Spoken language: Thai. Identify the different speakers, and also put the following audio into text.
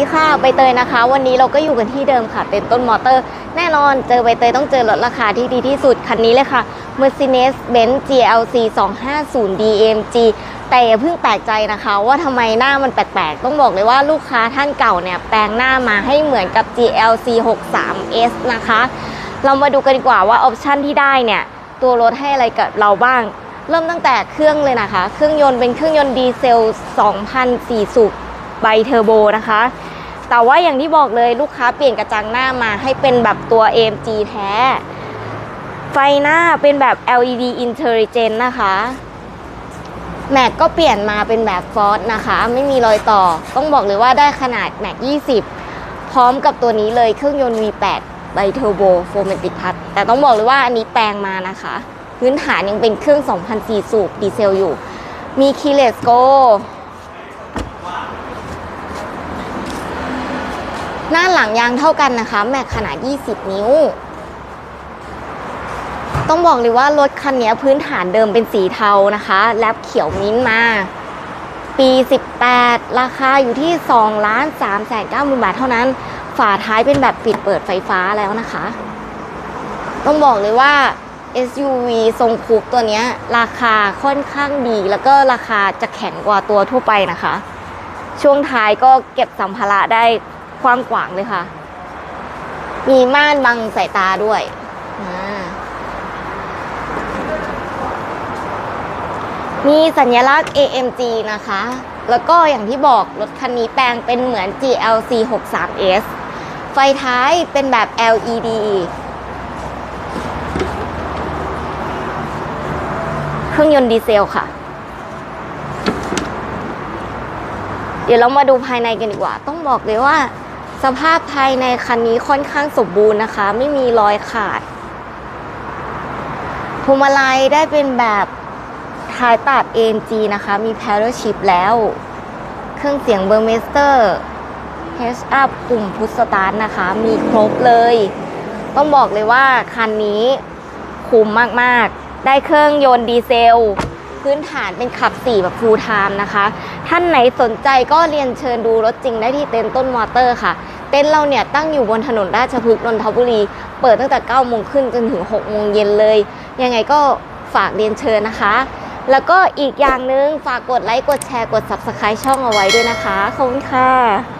Speaker 1: ีค่ะใบเตยนะคะ วันนี้เราก็อยู่กันที่เดิมค่ะ เป็นต้นมอเตอร์ แน่นอนเจอใบเตยต้องเจอรถราคาที่ดีที่สุด คันนี้เลยค่ะ Mercedes-Benz GLC 250 DMG แต่อย่าเพิ่งแปลกใจนะคะ ว่าทำไมหน้ามันแปลกๆ ต้องบอกเลยว่าลูกค้าท่านเก่าเนี่ย แปลงหน้ามาให้เหมือนกับ GLC 63S นะคะ เรามาดูกันดีกว่าว่าออปชันที่ได้เนี่ย ตัวรถให้อะไรกับเราบ้างเริ่มตั้งแต่เครื่องเลยนะคะ เครื่องยนต์เป็นเครื่องยนต์ดีเซล 2,004 สูบไบเทอร์โบนะคะ แต่ว่าอย่างที่บอกเลยลูกค้าเปลี่ยนกระจังหน้ามาให้เป็นแบบตัว AMG แท้ ไฟหน้าเป็นแบบ LED Intelligent นะคะ แม็กก็เปลี่ยนมาเป็นแบบฟอสนะคะ ไม่มีรอยต่อ ต้องบอกเลยว่าได้ขนาดแม็ก20 พร้อมกับตัวนี้เลยเครื่องยนต์ V8 ไบเทอร์โบโฟมติพัทแต่ต้องบอกเลยว่าอันนี้แปลงมานะคะ พื้นฐานยังเป็นเครื่อง 2004 สูบดีเซลอยู่ มีคีเลสโก หน้าหลังยางเท่ากันนะคะ แม็กขนาด 20 นิ้ว ต้องบอกเลยว่ารถคันนี้พื้นฐานเดิมเป็นสีเทานะคะ แลบเขียวมิ้นท์มา ปี 18 ราคาอยู่ที่2ล้าน3แสน9หมื่นบาทเท่านั้น ฝาท้ายเป็นแบบปิดเปิดไฟฟ้าแล้วนะคะ ต้องบอกเลยว่า SUV ทรงคูปตัวนี้ราคาค่อนข้างดี แล้วก็ราคาจะแข็งกว่าตัวทั่วไปนะคะ ช่วงท้ายก็เก็บสัมภาระได้ กว้างขวางเลยค่ะ มีม่านบังสายตาด้วยมีสัญลักษณ์ AMG นะคะ แล้วก็อย่างที่บอกรถคันนี้แปลงเป็นเหมือน GLC 63S ไฟท้ายเป็นแบบ LED เครื่องยนต์ดีเซลค่ะ เดี๋ยวเรามาดูภายในกันดีกว่า ต้องบอกเลยว่า สภาพภายในคันนี้ค่อนข้างสมบูรณ์นะคะ ไม่มีรอยขาดพวงมาลัยได้เป็นแบบท้ายตัด AMG นะคะ มี Paddle Shift แล้ว เครื่องเสียงเบอร์เมสเตอร์ H up ปุ่มพุชสตาร์ทนะคะ มีครบเลย ต้องบอกเลยว่าคันนี้คุ้มมาก ๆ ได้เครื่องยนต์ดีเซล พื้นฐานเป็นขับ 4 แบบ full time นะคะ ท่านไหนสนใจก็เรียนเชิญดูรถจริงได้ที่เต็นท์ต้นมอเตอร์ค่ะ เต็นท์เราเนี่ยตั้งอยู่บนถนนราชพฤกษ์นนทบุรี เปิดตั้งแต่9โมงขึ้นจนถึง6โมงเย็นเลย ยังไงก็ฝากเรียนเชิญนะคะ แล้วก็อีกอย่างหนึ่งฝากกดไลค์กดแชร์กด subscribe ช่องเอาไว้ด้วยนะคะ ขอบคุณค่ะ